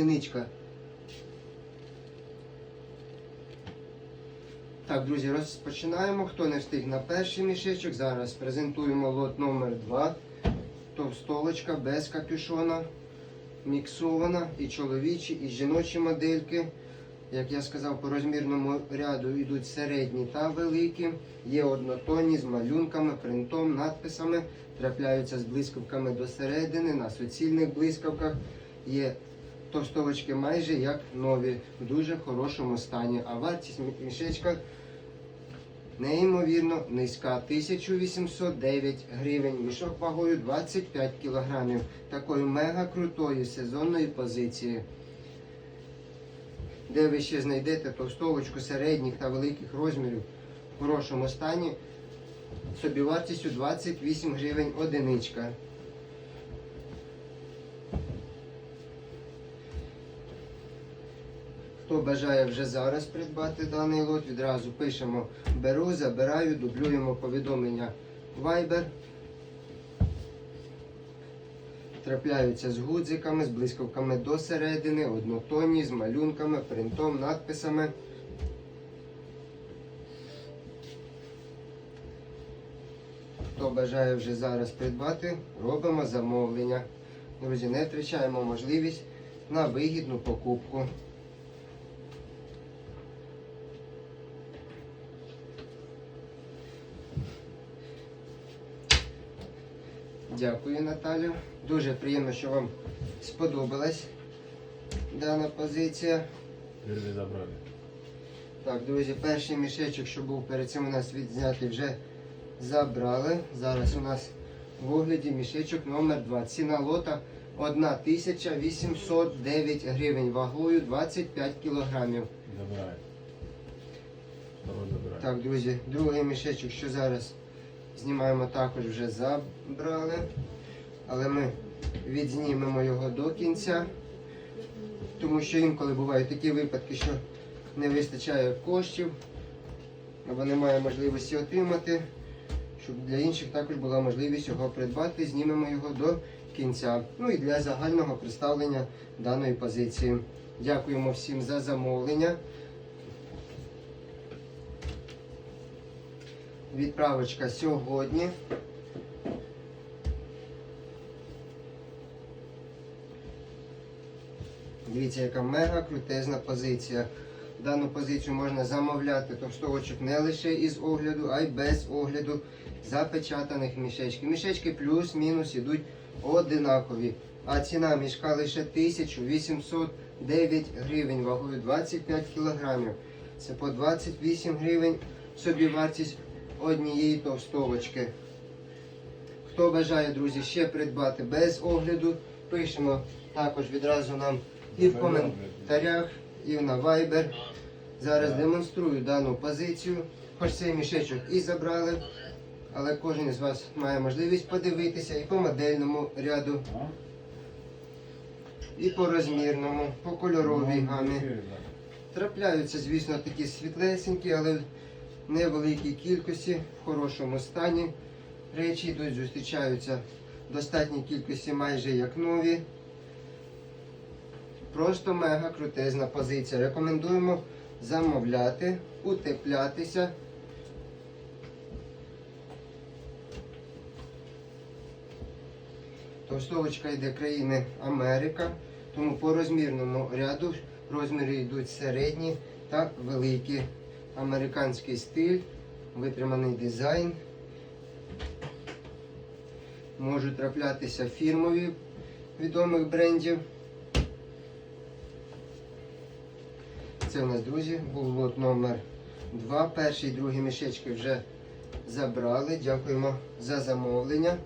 Одиничка. Так, друзі, розпочинаємо. Хто не встиг на перший мішечок, зараз презентуємо лот номер 2 Товстолочка без капюшона, міксована і чоловічі, і жіночі модельки. Як я сказав, по розмірному ряду йдуть середні та великі. Є однотонні з малюнками, принтом, надписами. Трапляються з блискавками до середини, на суцільних блискавках. Є товстовочки майже як нові, в дуже хорошому стані. А вартість мі- мішечка неймовірно низька. 1809 гривень. Мішок вагою 25 кілограмів. Такої мега крутої сезонної позиції. Де ви ще знайдете товстовочку середніх та великих розмірів в хорошому стані. Собівартістю 28 гривень одиничка. Хто бажає вже зараз придбати даний лот, відразу пишемо беру, забираю, дублюємо повідомлення Viber. Трапляються з гудзиками, з блискавками до середини, однотонні, з малюнками, принтом, надписами. Хто бажає вже зараз придбати, робимо замовлення. Друзі, не втрачаємо можливість на вигідну покупку. Дякую, Наталю. Дуже приємно, що вам сподобалась дана позиція. Вірві забрали. Так, друзі, перший мішечок, що був перед цим у нас відзнятий, вже забрали. Зараз у нас в огляді мішечок номер 2. Ціна лота 1809 гривень, вагою 25 кілограмів. Второй забирай. Так, друзі, другий мішечок, що зараз знімаємо, також вже забрали. Але ми відзнімемо його до кінця. Тому що інколи бувають такі випадки, що не вистачає коштів, або немає можливості отримати. Щоб для інших також була можливість його придбати, знімемо його до кінця. Ну і для загального представлення даної позиції. Дякуємо всім за замовлення. Відправочка сьогодні. Дивіться, яка мега крутезна позиція. Дану позицію можна замовляти товстовочок не лише із огляду, а й без огляду запечатаних мішечків. Мішечки плюс-мінус ідуть одинакові. А ціна мішка лише 1809 гривень, вагою 25 кілограмів. Це по 28 гривень собівартість однієї товстовочки. Хто бажає, друзі, ще придбати без огляду, пишемо також відразу нам і в коментарях, і на Viber. Зараз демонструю дану позицію. Хоч цей мішечок і забрали, але кожен із вас має можливість подивитися і по модельному ряду, і по розмірному, по кольоровій Ну, гамі. Трапляються, звісно, такі світлесенькі, але невеликій кількості, в хорошому стані. Речі йдуть, зустрічаються в достатній кількості майже як нові. Просто мега крутезна позиція. Рекомендуємо замовляти, утеплятися. Товстовочка йде країни Америка, тому по розмірному ряду розміри йдуть середні та великі. Американський стиль, витриманий дизайн. Можуть траплятися фірмові відомих брендів. Це у нас, друзі, був лот номер 2. Перший і другий мішечки вже забрали. Дякуємо за замовлення.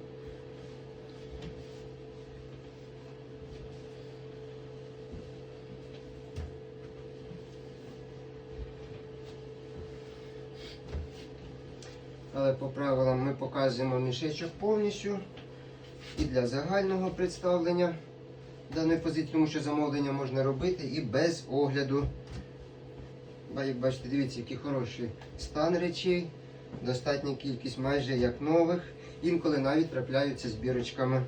Але по правилам ми показуємо мішечок повністю і для загального представлення даної позиції, тому що замовлення можна робити і без огляду. Як бачите, дивіться, який хороший стан речей, достатня кількість майже як нових, інколи навіть трапляються з бірочками.